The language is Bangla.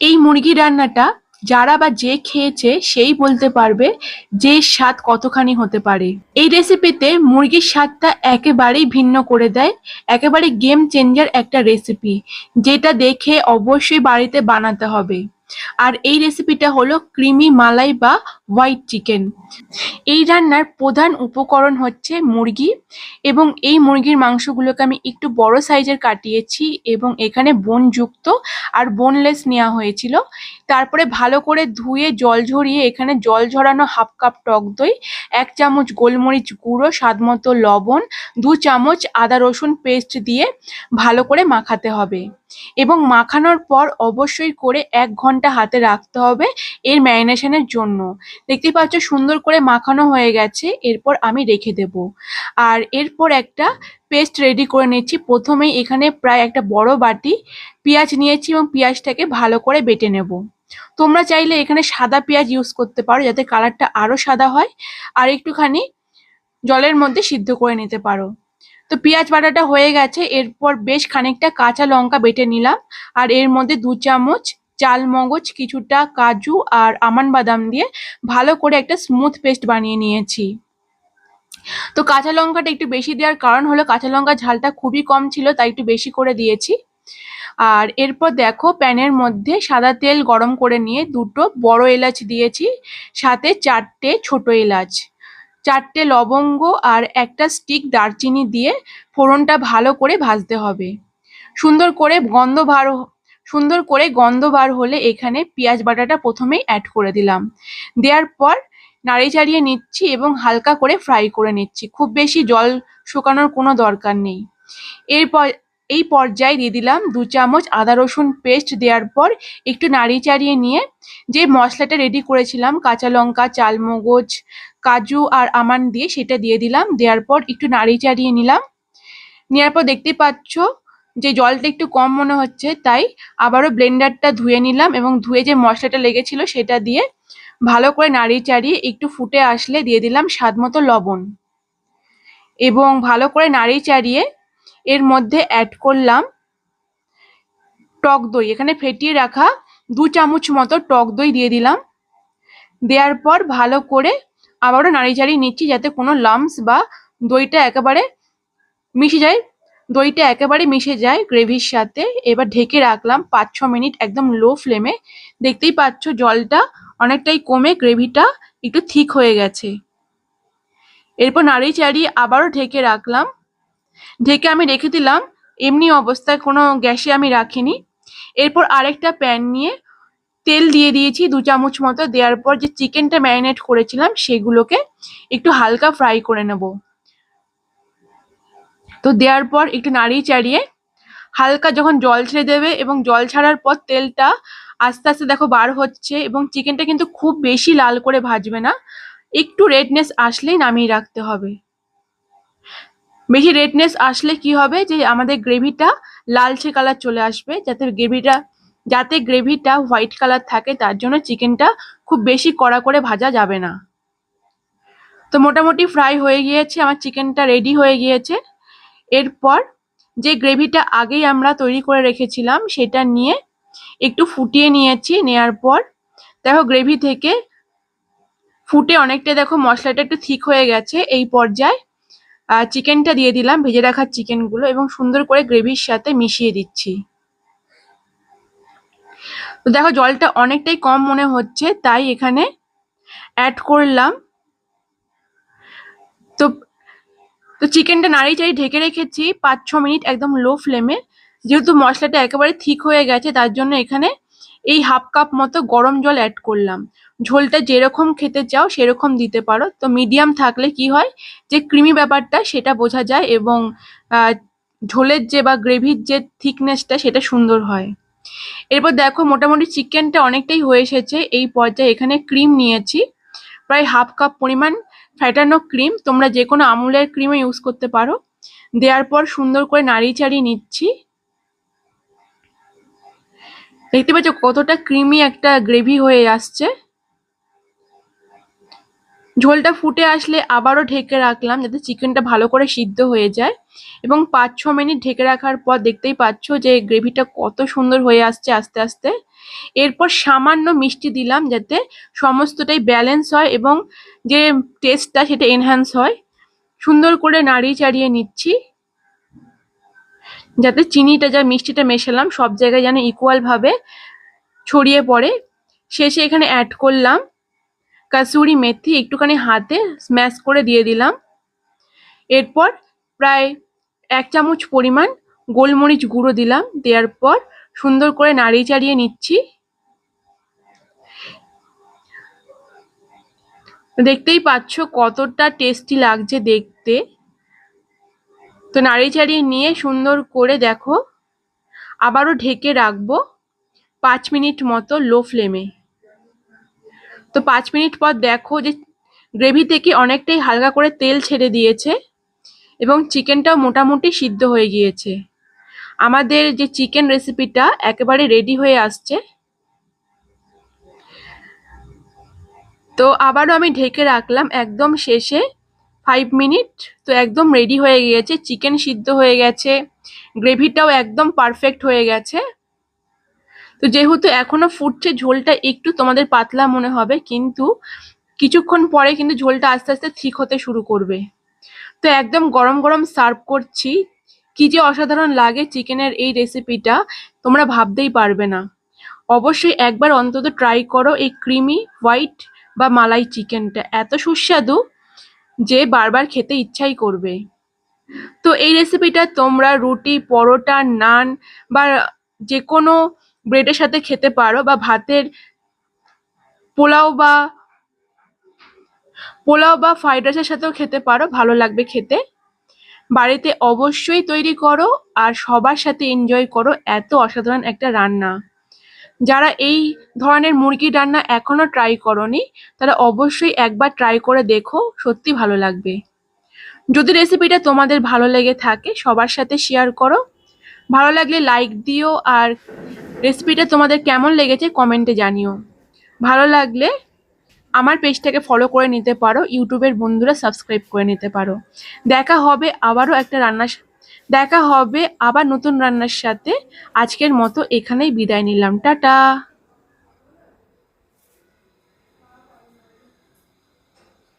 এই মুরগি রান্নাটা যারা বা যে খেয়েছে সেই বলতে পারবে যে স্বাদ কতখানি হতে পারে। এই রেসিপিতে মুরগির স্বাদটা একেবারেই ভিন্ন করে দেয়, একেবারে গেম চেঞ্জার একটা রেসিপি যেটা দেখে অবশ্যই বাড়িতে বানাতে হবে। আর এই রেসিপিটা হলো ক্রিমি মালাই বা হোয়াইট চিকেন। এই রান্নার প্রধান উপকরণ হচ্ছে মুরগি এবং এই মুরগির মাংসগুলোকে আমি একটু বড় সাইজের কাটিয়েছি এবং এখানে বোনযুক্ত আর বোনলেস নেওয়া হয়েছিল। তারপরে ভালো করে ধুয়ে জল ঝরিয়ে এখানে জল ঝরানো হাফ কাপ টক দই, এক চামচ গোলমরিচ গুঁড়ো, স্বাদ মতো লবণ, দু চামচ আদা রসুন পেস্ট দিয়ে ভালো করে মাখাতে হবে। এবং মাখানোর পর অবশ্যই করে এক ঘণ্টা হাতে রাখতে হবে এর ম্যারিনেশনের জন্য। দেখতেই পাচ্ছ সুন্দর করে মাখানো হয়ে গেছে, এরপর আমি রেখে দেব। আর এরপর একটা পেস্ট রেডি করে নিচ্ছি। প্রথমেই এখানে প্রায় একটা বড় বাটি পেঁয়াজ নিয়েছি এবং পেঁয়াজটাকে ভালো করে বেটে নেব। তোমরা চাইলে এখানে সাদা পেঁয়াজ ইউজ করতে পারো, যাতে কালারটা আরও সাদা হয় আর একটুখানি জলের মধ্যে সিদ্ধ করে নিতে পারো। তো পেঁয়াজ বাটাটা হয়ে গেছে, এরপর বেশ খানিকটা কাঁচা লঙ্কা বেটে নিলাম। আর এর মধ্যে দু চামচ চাল মগজ, কিছুটা কাজু আর আমান বাদাম দিয়ে ভালো করে একটা স্মুথ পেস্ট বানিয়ে নিয়েছি। তো কাঁচা লঙ্কাটা একটু বেশি দেওয়ার কারণ হলো কাঁচা লঙ্কার ঝালটা খুবই কম ছিল, তাই একটু বেশি করে দিয়েছি। আর এরপর দেখো প্যানের মধ্যে সাদা তেল গরম করে নিয়ে দুটো বড় এলাচ দিয়েছি, সাথে চারটে ছোট এলাচ। চারটে লবঙ্গ আর একটা স্টিক দারচিনি দিয়ে ফোড়নটা ভালো করে ভাজতে হবে। সুন্দর করে গন্ধ বার সুন্দর করে গন্ধ বার হলে এখানে পেঁয়াজ বাটাটা প্রথমেই অ্যাড করে দিলাম। দেওয়ার পর নাড়ি চাড়িয়ে নিচ্ছি এবং হালকা করে ফ্রাই করে নিচ্ছি। খুব বেশি জল শুকানোর কোনো দরকার নেই। এরপর এই পর্যায়ে দিয়ে দিলাম দু চামচ আদা রসুন পেস্ট দেওয়ার পর একটু নাড়ি চাড়িয়ে নিয়ে যে মশলাটা রেডি করেছিলাম, কাঁচা লঙ্কা, চালমগজ, কাজু আর আমান দিয়ে সেটা দিয়ে দিলাম। দেওয়ার পর একটু নাড়ি চাড়িয়ে নিলাম। নেওয়ার পর দেখতে পাচ্ছ যে জলটা একটু কম মনে হচ্ছে, তাই আবারও ব্লেন্ডারটা ধুয়ে নিলাম এবং ধুয়ে যে মশলাটা লেগেছিল সেটা দিয়ে ভালো করে নাড়িয়ে চাড়িয়ে একটু ফুটে আসলে দিয়ে দিলাম স্বাদ মতো লবণ। এবং ভালো করে নাড়িয়ে চাড়িয়ে এর মধ্যে অ্যাড করলাম টক দই। এখানে ফেটিয়ে রাখা দু চামচ মতো টক দই দিয়ে দিলাম। দেওয়ার পর ভালো করে আবারও নাড়ি চাড়িয়ে নিচ্ছি যাতে কোনো লামস বা দইটা একেবারে মিশে যায়। দইটা একেবারে মিশে যায় গ্রেভির সাথে। এবার ঢেকে রাখলাম পাঁচ ছ মিনিট একদম লো ফ্লেমে দেখতেই পাচ্ছ জলটা অনেকটাই কমে, গ্রেভিটা একটু থিক হয়ে গেছে। এরপর নাড়ি চাড়িয়ে আবারও ঢেকে রাখলাম। ঢেকে আমি রেখে দিলাম, এমনি অবস্থায় কোনো গ্যাসে আমি রাখিনি। এরপর আরেকটা প্যান নিয়ে তেল দিয়ে দিয়েছি দু চামচ মতো। দেওয়ার পর যে চিকেনটা ম্যারিনেট করেছিলাম সেগুলোকে একটু হালকা ফ্রাই করে নেব। তো দেওয়ার পর একটু নাড়িয়ে চাড়িয়ে হালকা যখন জল ছেড়ে দেবে এবং জল ছাড়ার পর তেলটা আস্তে আস্তে দেখো বার হচ্ছে এবং চিকেনটা কিন্তু খুব বেশি লাল করে ভাজবে না। একটু রেডনেস আসলেই নামিয়ে রাখতে হবে। বেশি রেডনেস আসলে কি হবে যে আমাদের গ্রেভিটা লালচে কালার চলে আসবে, যাতে গ্রেভিটা যাতে গ্রেভিটা হোয়াইট কালার থাকে তার জন্য চিকেনটা খুব বেশি কড়া করে ভাজা যাবে না। তো মোটামুটি ফ্রাই হয়ে গিয়েছে, আমার চিকেনটা রেডি হয়ে গিয়েছে। এরপর যে গ্রেভিটা আগেই আমরা তৈরি করে রেখেছিলাম, সেটা নিয়ে একটু ফুটিয়ে নিয়েছি, নেয়ার পর দেখো গ্রেভি থেকে ফুটে অনেকটা দেখো মশলাটা একটু ঠিক হয়ে গেছে। এই পর্যায়ে চিকেনটা দিয়ে দিলাম, ভেজে রাখা চিকেনগুলো এবং সুন্দর করে গ্রেভির সাথে মিশিয়ে দিচ্ছি। তো দেখো জলটা অনেকটাই কম মনে হচ্ছে, তাই এখানে অ্যাড করলাম। তো তো চিকেনটা নাড়িয়ে চাড়িয়ে ঢেকে রেখেছি, পাঁচ, ছ মিনিট একদম লো ফ্লেমে যেহেতু মশলাটা একেবারে ঠিক হয়ে গেছে, তার জন্য এখানে এই হাফ কাপ মতো গরম জল অ্যাড করলাম। ঝোলটা যেরকম খেতে চাও, সেরকম দিতে পারো। তো মিডিয়াম থাকলে কি হয় যে ক্রিমি ব্যাপারটা, সেটা বোঝা যায় এবং ঝোলের যে বা গ্রেভির যে থিকনেসটা সেটা সুন্দর হয়। এরপর দেখো মোটামুটি চিকেনটা অনেকটাই হয়ে এসেছে। এই পর্যায়ে এখানে ক্রিম নিয়েছি। প্রায় হাফ কাপ পরিমাণ ফ্যাটানো ক্রিম তোমরা যে কোনো আমুলের ক্রিমও ইউজ করতে পারো। দেওয়ার পর সুন্দর করে নাড়িয়ে চাড়িয়ে নিচ্ছি। দেখতে পাচ্ছ কতটা ক্রিমি একটা গ্রেভি হয়ে আসছে। ঝোলটা ফুটে আসলে আবারও ঢেকে রাখলাম যাতে চিকেনটা ভালো করে সিদ্ধ হয়ে যায়। এবং পাঁচ ছ মিনিট ঢেকে রাখার পর দেখতেই পাচ্ছ যে গ্রেভিটা কত সুন্দর হয়ে আসছে আস্তে আস্তে। এরপর সামান্য মিষ্টি দিলাম যাতে সমস্তটাই ব্যালেন্স হয় এবং যে টেস্টটা সেটা এনহ্যান্স হয়। সুন্দর করে নাড়িয়ে চাড়িয়ে নিচ্ছি। যাতে চিনিটা যা মিষ্টিটা মেশালাম সব জায়গায় যেন ইকুয়ালভাবে ছড়িয়ে পড়ে। শেষে এখানে অ্যাড করলাম কাসুরি মেথি একটুখানি হাতে স্ম্যাশ করে দিয়ে দিলাম। এরপর প্রায় এক চামচ পরিমাণ গোলমরিচ গুঁড়ো দিলাম দেওয়ার পর সুন্দর করে নাড়ি চাড়িয়ে নিচ্ছি। দেখতেই পাচ্ছ কতটা টেস্টি লাগছে দেখতে। তো নাড়ি চাড়িয়ে নিয়ে সুন্দর করে দেখো, আবারও ঢেকে রাখব পাঁচ মিনিট মতো লো ফ্লেমে তো পাঁচ মিনিট পর দেখো যে গ্রেভি থেকে অনেকটাই হালকা করে তেল ছেড়ে দিয়েছে এবং চিকেনটাও মোটামুটি সিদ্ধ হয়ে গিয়েছে। আমাদের যে চিকেন রেসিপিটা একেবারে রেডি হয়ে আসছে। তো আবারও আমি ঢেকে রাখলাম একদম শেষে ফাইভ মিনিট তো একদম রেডি হয়ে গিয়েছে চিকেন সিদ্ধ হয়ে গেছে গ্রেভিটাও একদম পারফেক্ট হয়ে গেছে। তো যেহেতু এখনও ফুটছে, ঝোলটা একটু তোমাদের পাতলা মনে হবে, কিন্তু কিছুক্ষণ পরে কিন্তু ঝোলটা আস্তে আস্তে ঠিক হতে শুরু করবে। তো একদম গরম গরম সার্ভ করছি। কি যে অসাধারণ লাগে চিকেনের এই রেসিপিটা তোমরা ভাবতেই পারবে না। অবশ্যই একবার অন্তত ট্রাই করো এই ক্রিমি হোয়াইট বা মালাই চিকেনটা এত সুস্বাদু যে বারবার খেতে ইচ্ছাই করবে। তো এই রেসিপিটা তোমরা রুটি, পরোটা, নান বা যে কোনো ব্রেডের সাথে খেতে পারো বা ভাতের পোলাও বা পোলাও বা ফ্রাইড রাইসের সাথেও খেতে পারো, ভালো লাগবে খেতে। বাড়িতে অবশ্যই তৈরি করো আর সবার সাথে এনজয় করো এত অসাধারণ একটা রান্না। যারা এই ধরনের মুরগি রান্না এখনও ট্রাই করনি, তারা অবশ্যই একবার ট্রাই করে দেখো, সত্যি ভালো লাগবে। যদি রেসিপিটা তোমাদের ভালো লেগে থাকে, সবার সাথে শেয়ার করো। ভালো লাগলে লাইক দিও আর রেসিপিটা তোমাদের কেমন লেগেছে কমেন্টে জানিও। ভালো লাগলে আমার পেজটাকে ফলো করে নিতে পারো, ইউটিউবের বন্ধুরা সাবস্ক্রাইব করে নিতে পারো। দেখা হবে আবারও একটা রান্নার দেখা হবে আবার নতুন রান্নার সাথে। আজকের মতো এখানেই বিদায় নিলাম। টাটা!